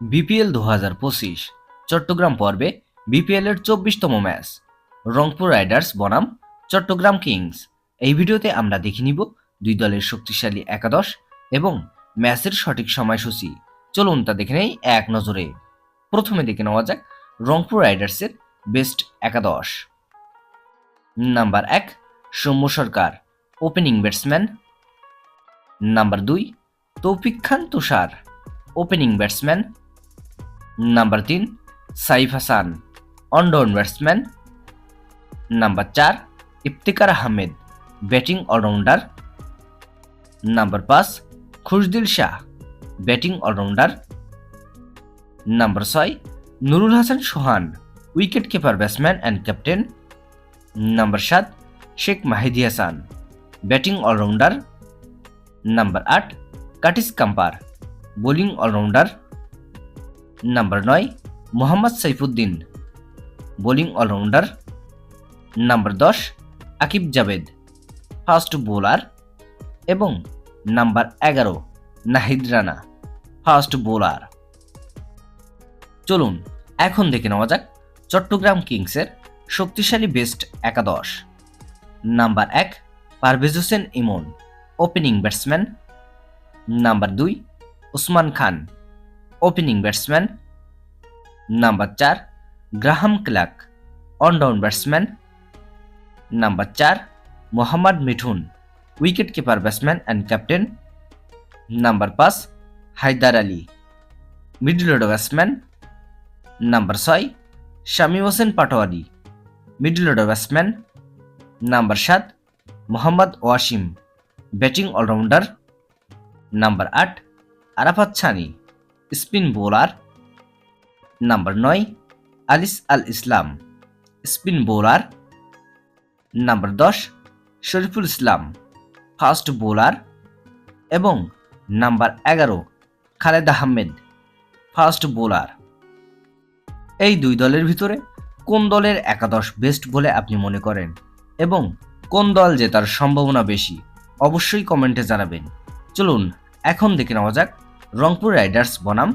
BPL দু হাজার পঁচিশ, চট্টগ্রাম পর্বে বিপিএল এর চব্বিশতম ম্যাচ। রংপুর রাইডার্স, বনাম, চট্টগ্রাম কিংস। এই ভিডিওতে আমরা দেখে নিব দুই দলের শক্তিশালী একাদশ এবং ম্যাচের সঠিক সময়সূচি। চলুন তা দেখে নেই এক নজরে। প্রথমে দেখে নেওয়া যাক রংপুর রাইডার্সের বেস্ট একাদশ। নাম্বার এক, Soumya Sarkar, opening batsman. Number দুই, Taufiq Khan Tushar, opening batsman. Number তিন Saif Hasan one down batsman number চার Iftikhar Ahmed batting allrounder number পাঁচ Khushdil Shah batting allrounder number ছয় Nurul Hasan Sohan wicket keeper batsman and captain number সাত Sheikh Mahidi Hasan batting allrounder number আট Curtis Campher bowling allrounder number নয়, Mohammad Saifuddin, bowling allrounder. Number দশ, Aqib Javed, fast bowler. এবং number এগারো, Nahid Rana, fast bowler. চলুন, এখন দেখে নেওয়া যাক চট্টগ্রাম কিংসের শক্তিশালী বেস্ট একাদশ। নাম্বার এক, Parvez Hossain Emon, opening batsman. Number দুই Usman Khan opening batsman number চার Graham Clarke one down batsman number চার Mohammad Mithun wicket keeper batsman and captain number পাঁচ Haider Ali middle order batsman number ছয় Shamim Hossain Patwari middle order batsman number সাত Mohammad Wasim batting allrounder number আট Arafat Sunny spin bowler number নয়, Alis Al Islam. Spin bowler number দশ, Shoriful Islam. Fast bowler এবং number এগারো, Khaled Ahmed. Fast bowler. এই দুই দলের ভিতরে কোন দলের একাদশ বেস্ট বলে আপনি মনে করেন এবং কোন দল জেতার সম্ভাবনা বেশি, অবশ্যই কমেন্টে জানাবেন। চলুন, এখন দেখে নেওয়া যাক রংপুর রাইডার্স বনাম,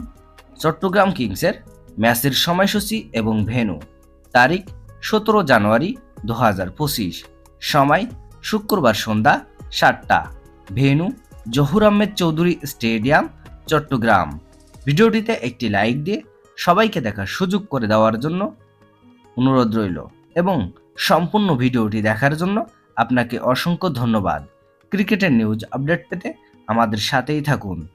চট্টগ্রাম কিংসের ম্যাচের সময়সূচি এবং ভেন্যু। তারিখ সতেরো জানুয়ারি দু হাজার পঁচিশ। সময় শুক্রবার সন্ধ্যা সাতটা। Venue Zahur Ahmed Chowdhury stadium, Chittagong. ভিডিওটিতে একটি লাইক দিয়ে সবাইকে দেখার সুযোগ করে দেওয়ার জন্য অনুরোধ রইল এবং সম্পূর্ণ ভিডিওটি দেখার জন্য আপনাকে অসংখ্য ধন্যবাদ। ক্রিকেটের নিউজ আপডেট পেতে আমাদের সাথেই থাকুন।